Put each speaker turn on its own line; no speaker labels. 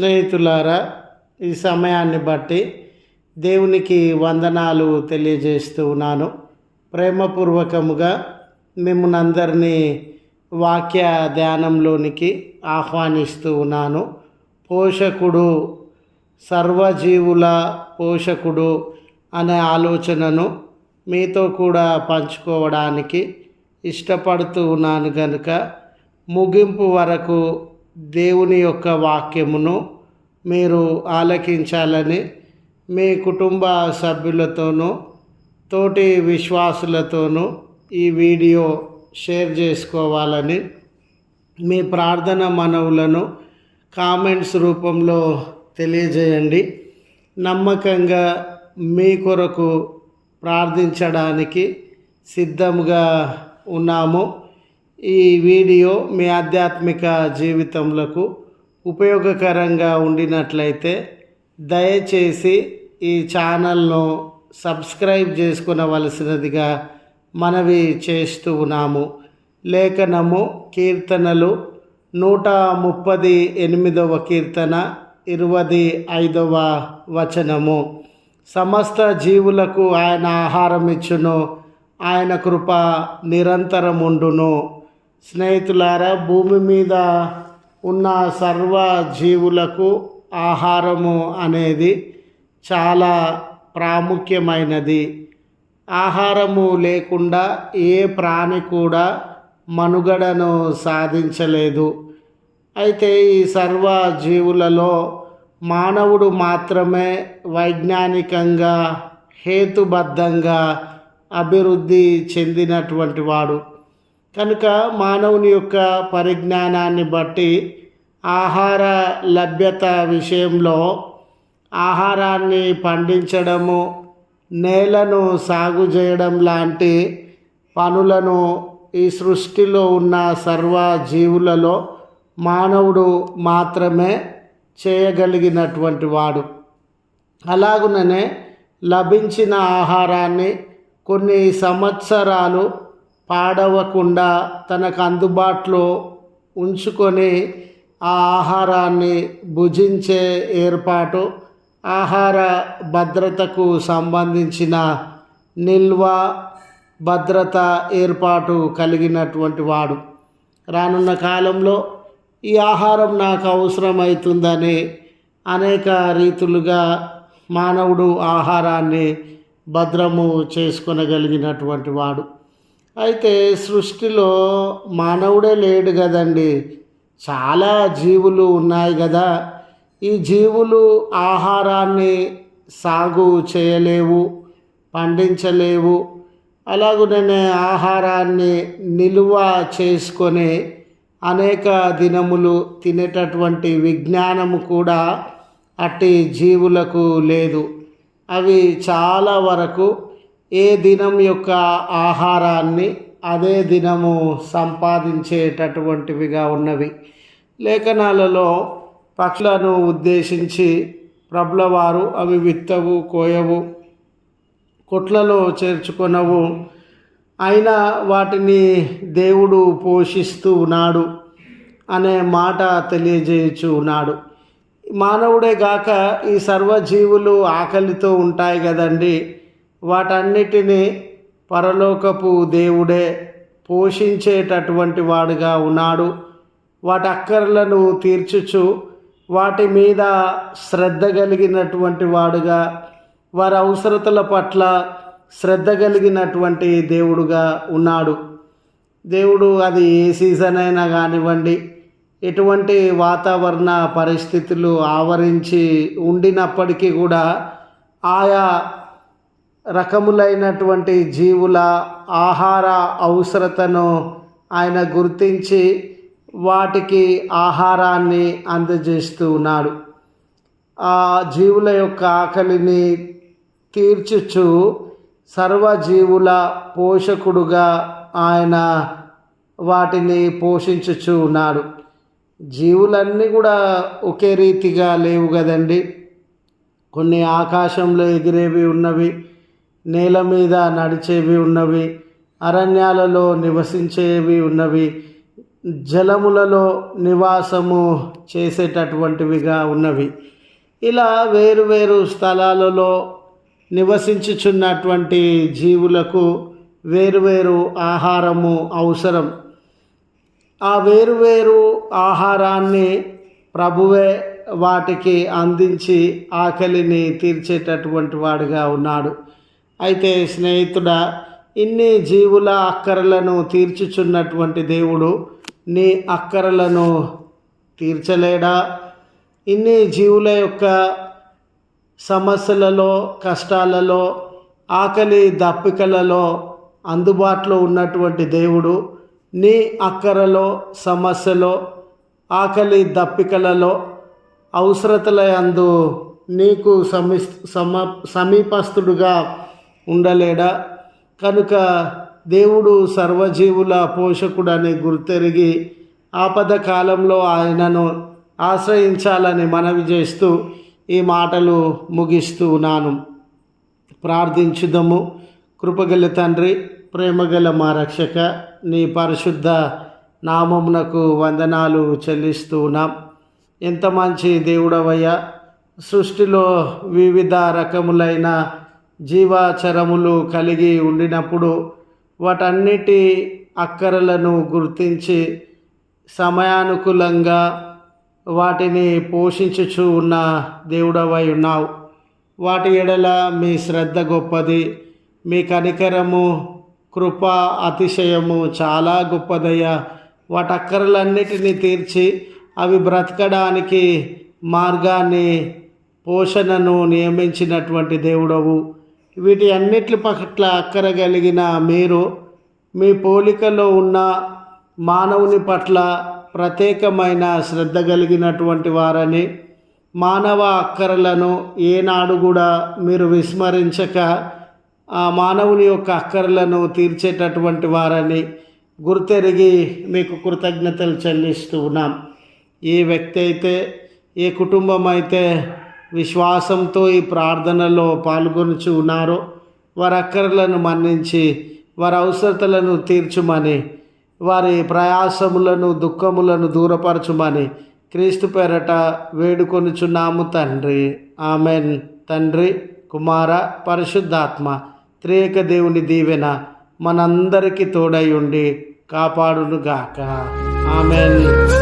స్నేహితులారా ఈ సమయాన్ని బట్టి దేవునికి వందనాలు తెలియజేస్తూ ఉన్నాను. ప్రేమపూర్వకముగా మిమ్మల్ని అందరినీ వాక్య ధ్యానంలోనికి ఆహ్వానిస్తూ ఉన్నాను. పోషకుడు సర్వజీవుల పోషకుడు అనే ఆలోచనను మీతో కూడా పంచుకోవడానికి ఇష్టపడుతూ ఉన్నాను కనుక ముగింపు వరకు దేవుని యొక్క వాక్యమును మీరు ఆలకించాలని మీ కుటుంబ సభ్యులతోనూ తోటి విశ్వాసులతోనూ ఈ వీడియో షేర్ చేసుకోవాలని మీ ప్రార్థన మనవులను కామెంట్స్ రూపంలో తెలియజేయండి. నమ్మకంగా మీ కొరకు ప్రార్థించడానికి సిద్ధంగా ఉన్నాము. ఈ వీడియో మీ ఆధ్యాత్మిక జీవితంలో ఉపయోగకరంగా ఉండినట్లయితే దయచేసి ఈ ఛానల్ను సబ్స్క్రైబ్ చేసుకునవలసినదిగా మనవి చేస్తూ ఉన్నాము. లేఖనము కీర్తనలు నూట ముప్పది ఎనిమిదవ కీర్తన ఇరవది ఐదవ వచనము. సమస్త జీవులకు ఆయన ఆహారం ఇచ్చును ఆయన కృప నిరంతరముండును. స్నేహితులారా భూమి మీద ఉన్న సర్వ జీవులకు ఆహారము అనేది చాలా ప్రాముఖ్యమైనది. ఆహారము లేకుండా ఏ ప్రాణి కూడా మనుగడను సాధించలేదు. అయితే ఈ సర్వ జీవులలో మానవుడు మాత్రమే వైజ్ఞానికంగా హేతుబద్ధంగా అభివృద్ధి చెందినటువంటి వాడు. కనుక మానవుని యొక్క పరిజ్ఞానాన్ని బట్టి ఆహార లభ్యత విషయంలో ఆహారాన్ని పండించడము నేలను సాగు చేయడం లాంటి పనులను ఈ సృష్టిలో ఉన్న సర్వ జీవులలో మానవుడు మాత్రమే చేయగలిగినటువంటి వాడు. అలాగుననే లభించిన ఆహారాన్ని కొన్ని సంవత్సరాలు పాడవకుండా తనకు అందుబాటులో ఉంచుకొని ఆ ఆహారాన్ని భుజించే ఏర్పాటు ఆహార భద్రతకు సంబంధించిన నిల్వ భద్రత ఏర్పాటు కలిగినటువంటి వాడు. రానున్న కాలంలో ఈ ఆహారం నాకు అవసరమవుతుందని అనేక రీతులుగా మానవుడు ఆహారాన్ని భద్రము చేసుకొనగలిగినటువంటి వాడు. అయితే సృష్టిలో మానవుడే లేడు కదండి. చాలా జీవులు ఉన్నాయి కదా. ఈ జీవులు ఆహారాన్ని సాగు చేయలేవు పండించలేవు. అలాగునే ఆహారాన్ని నిలువ చేసుకొని అనేక దినములు తినేటటువంటి విజ్ఞానము కూడా అట్టి జీవులకు లేదు. అవి చాలా వరకు ఏ దినం యొక్క ఆహారాన్ని అదే దినము సంపాదించేటటువంటివిగా ఉన్నవి. లేఖనాలలో పక్షులను ఉద్దేశించి ప్రబలవారు అవి విత్తవు కోయవు కొట్లలో చేర్చుకొనవు. అయినా వాటిని దేవుడు పోషిస్తూ ఉన్నాడు అనే మాట తెలియజేయచ్చు ఉన్నాడు మానవుడే గాక ఈ సర్వజీవులు ఆకలితో ఉంటాయి కదండి. వాటన్నిటినీ పరలోకపు దేవుడే పోషించేటటువంటి వాడుగా ఉన్నాడు. వాటి అక్కర్లను తీర్చుచు వాటి మీద శ్రద్ధ కలిగినటువంటి వాడుగా వారి అవసరతల పట్ల శ్రద్ధ కలిగినటువంటి దేవుడుగా ఉన్నాడు. దేవుడు అది ఏ సీజన్ అయినా కానివ్వండి ఎటువంటి వాతావరణ పరిస్థితులు ఆవరించి ఉండినప్పటికీ కూడా ఆయా రకములైనటువంటి జీవుల ఆహార అవసరతను ఆయన గుర్తించి వాటికి ఆహారాన్ని అందజేస్తూ ఉన్నాడు. ఆ జీవుల యొక్క ఆకలిని తీర్చుచు సర్వజీవుల పోషకుడుగా ఆయన వాటిని పోషించుచు ఉన్నాడు. జీవులన్నీ కూడా ఒకే రీతిగా లేవు కదండి. కొన్ని ఆకాశంలో ఎగిరేవి ఉన్నవి నేల మీద నడిచేవి ఉన్నవి అరణ్యాలలో నివసించేవి ఉన్నవి జలములలో నివాసము చేసేటటువంటివిగా ఉన్నవి. ఇలా వేరు వేరు స్థలాలలో నివసించుచున్నటువంటి జీవులకు వేరువేరు ఆహారము అవసరం. ఆ వేరువేరు ఆహారాన్ని ప్రభువే వాటికి అందించి ఆకలిని తీర్చేటటువంటి వాడుగా ఉన్నాడు. అయితే స్నేహితుడా ఇన్ని జీవుల అక్కరలను తీర్చుచున్నటువంటి దేవుడు నీ అక్కరలను తీర్చలేడా? ఇన్ని జీవుల యొక్క సమస్యలలో కష్టాలలో ఆకలి దప్పికలలో అందుబాటులో ఉన్నటువంటి దేవుడు నీ అక్కరలో సమస్యలో ఆకలి దప్పికలలో అవసరతల అందు నీకు సమి సమ సమీపస్తుడుగా ఉండలేడా? కనుక దేవుడు సర్వజీవుల పోషకుడని గుర్తెరిగి ఆపద కాలంలో ఆయనను ఆశ్రయించాలని మనవి చేస్తూ ఈ మాటలు ముగిస్తూ ఉన్నాను. ప్రార్థించుదము. కృపగల తండ్రి ప్రేమగల మా రక్షక నీ పరిశుద్ధ నామమునకు వందనాలు చెల్లిస్తూ ఉన్నాం. ఎంత మంచి దేవుడవయ్యా! సృష్టిలో వివిధ రకములైన జీవాచరములు కలిగి ఉండినప్పుడు వాటన్నిటి అక్కరలను గుర్తించి సమయానుకూలంగా వాటిని పోషించుచు ఉన్న దేవుడవై ఉన్నావు. వాటి ఎడల మీ శ్రద్ధ గొప్పది. మీ కనికరము కృప అతిశయము చాలా గొప్పదయ్యా. వాటి అక్కరలన్నిటినీ తీర్చి అవి బ్రతకడానికి మార్గాన్ని పోషణను నియమించినటువంటి దేవుడవు. వీటి అన్నిటి పట్ల అక్కర కలిగిన మీరు మీ పోలికలో ఉన్న మానవుని పట్ల ప్రత్యేకమైన శ్రద్ధ కలిగినటువంటి వారని మానవ అక్కరలను ఏనాడు కూడా మీరు విస్మరించక ఆ మానవుని యొక్క అక్కరలను తీర్చేటటువంటి వారని గుర్తెరిగి మీకు కృతజ్ఞతలు చెల్లిస్తూ ఉన్నాం. ఏ వ్యక్తి అయితే ఏ కుటుంబం అయితే విశ్వాసంతో ఈ ప్రార్థనలో పాల్గొనుచు ఉన్నారో వారి అక్కరలను మన్నించి వారి అవసరతలను తీర్చుమని వారి ప్రయాసములను దుఃఖములను దూరపరచుమని క్రీస్తు పేరట వేడుకొనుచున్నాము తండ్రి. ఆమెన్. తండ్రి కుమార పరిశుద్ధాత్మ త్రేక దేవుని దీవెన మనందరికీ తోడై ఉండి కాపాడునుగాక. ఆమెన్.